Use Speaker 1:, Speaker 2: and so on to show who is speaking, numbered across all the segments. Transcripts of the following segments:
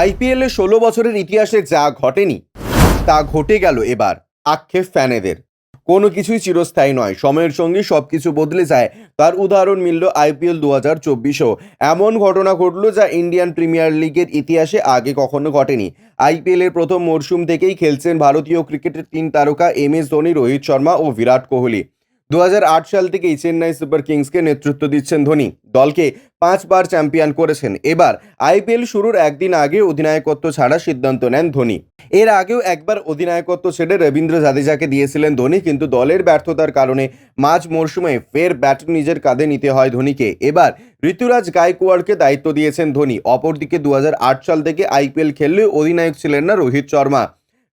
Speaker 1: আইপিএলে ষোলো বছরের ইতিহাসে যা ঘটেনি, তা ঘটে গেল এবার আক্ষেপ ফ্যানেদের। কোনো কিছুই চিরস্থায়ী নয়। সময়ের সঙ্গে সব কিছু বদলে যায়। তার উদাহরণ মিলল আইপিএল দু হাজার চব্বিশেও। এমন ঘটনা ঘটল যা ইন্ডিয়ান প্রিমিয়ার লিগের ইতিহাসে আগে কখনো ঘটেনি। আইপিএলের প্রথম মরশুম থেকেই খেলছেন ভারতীয় ক্রিকেটের তিন তারকা এম এস ধোনি, রোহিত শর্মা ও বিরাট কোহলি। দু হাজার আট সাল থেকেই চেন্নাই সুপার কিংসকে নেতৃত্ব দিচ্ছেন ধোনি। দলকে পাঁচবার চ্যাম্পিয়ন করেছেন। এবার আইপিএল শুরুর একদিন আগে অধিনায়কত্ব ছাড়া সিদ্ধান্ত নেন ধোনি। এর আগেও একবার অধিনায়কত্ব ছেড়ে রবীন্দ্র জাদেজাকে দিয়েছিলেন ধোনি, কিন্তু দলের ব্যর্থতার কারণে মাঝ মরশুমে ফের ব্যাট নিজের কাঁধে নিতে হয় ধোনিকে। এবার ঋতুরাজ গায়কোয়াড়কে দায়িত্ব দিয়েছেন ধোনি। অপরদিকে দু হাজার আট সাল থেকে আইপিএল খেললেও অধিনায়ক ছিলেন না রোহিত শর্মা।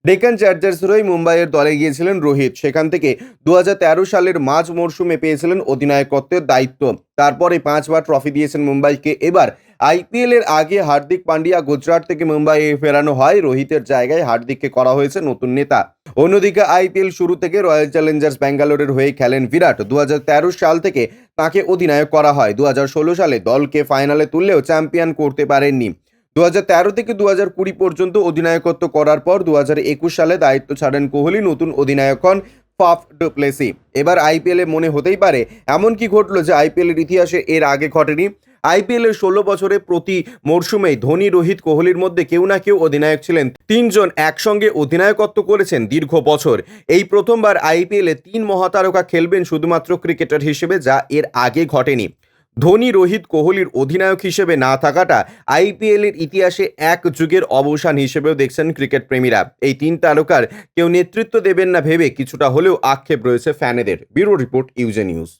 Speaker 1: ডেকান চার্জার্সের হয়ে মুম্বাইয়ের দলে গিয়েছিলেন রোহিত। সেখান থেকে দু হাজার তেরো সালের মাঝ মরশুমে পেয়েছিলেন অধিনায়কত্বের দায়িত্ব। তারপরে পাঁচবার ট্রফি দিয়েছেন মুম্বাইকে। এবার আইপিএল এর আগে হার্দিক পান্ডিয়া গুজরাট থেকে মুম্বাইয়ে ফেরানো হয়। রোহিতের জায়গায় হার্দিককে করা হয়েছে নতুন নেতা। অন্যদিকে আইপিএল শুরু থেকে রয়্যাল চ্যালেঞ্জার্স ব্যাঙ্গালোরের হয়ে খেলেন বিরাট। দু হাজার তেরো সাল থেকে তাকে অধিনায়ক করা হয়। দু হাজার ষোলো সালে দলকে ফাইনালে তুললেও চ্যাম্পিয়ন করতে পারেননি। দু হাজার তেরো থেকে দু কুড়ি পর্যন্ত অধিনায়কত্ব করার পর দু হাজার একুশ সালে দায়িত্ব ছাড়েন কোহলি, নতুন অধিনায়ক হন ফাফ ডুপ্লেসি এবার আইপিএলে মনে হতেই পারে, এমন কি ঘটলো যে আইপিএলের ইতিহাসে এর আগে ঘটেনি? আইপিএলের ষোলো বছরে প্রতি মরশুমেই ধোনি, রোহিত, কোহলির মধ্যে কেউ না কেউ অধিনায়ক ছিলেন। তিনজন একসঙ্গে অধিনায়কত্ব করেছেন দীর্ঘ বছর। এই প্রথমবার আইপিএলে তিন মহাতারকা খেলবেন শুধুমাত্র ক্রিকেটার হিসেবে, যা এর আগে ঘটেনি। ধোনি, রোহিত, কোহলির অধিনায়ক হিসেবে না থাকাটা আইপিএলের ইতিহাসে এক যুগের অবসান হিসেবেও দেখছেন ক্রিকেট প্রেমীরা। এই তিন তারকার কেউ নেতৃত্ব দেবেন না ভেবে কিছুটা হলেও আক্ষেপ রয়েছে ফ্যানেদের। ব্যুরো রিপোর্ট, ইউজে নিউজ।